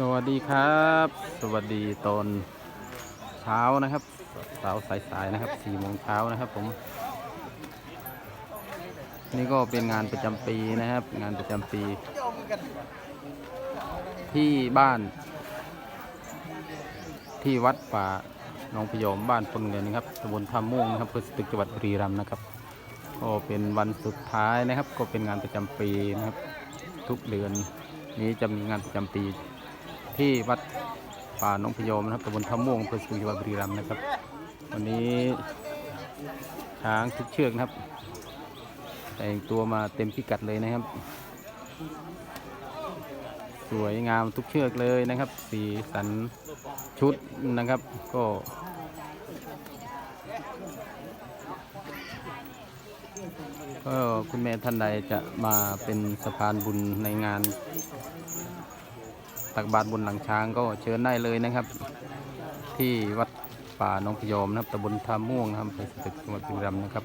สวัสดีครับ สวัสดีตอนเช้านะครับเช้าสายๆนะครับสี่โมงเช้านะครับผม นี่ก็เป็นงานประจำปีนะครับ งานประจำปี ที่บ้าน ที่วัดป่าหนองพยอมบ้านพลเงินนะครับตำบลท่าม่วงนะครับอำเภอสตึกจังหวัดบุรีรัมย์นะครับ ก็เป็นวันสุดท้ายนะครับ ก็เป็นงานประจำปีนะครับ ทุกเดือนนี้จะมีงานประจำปี ที่วัดป่าหนองพยอมนะครับตำบลท่าม่วงอำเภอสตึกจังหวัดบุรีรัมย์นะครับ วันนี้ช้างทุกเชือกนะครับ แต่งตัวมาเต็มพิกัดเลยนะครับ สวยงามทุกเชือกเลยนะครับ สีสันชุดนะครับ ก็ก็คุณแม่ท่านใดจะมาเป็นสะพานบุญในงาน ตักบาตรบนหลังช้างก็เชิญได้เลยนะครับ ที่วัดป่าน้องพยอมนะครับตำบลท่าม่วงนะครับอำเภอสตึกจังหวัดบุรีรัมย์นะครับ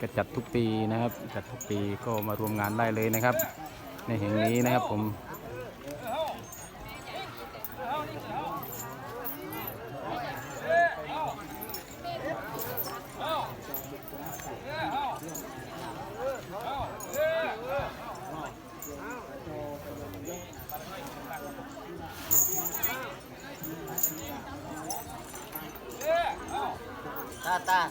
ก็จัดทุกปีนะครับ จัดทุกปีก็มารวมงานได้เลยนะครับ ในแห่งนี้นะครับผม 大大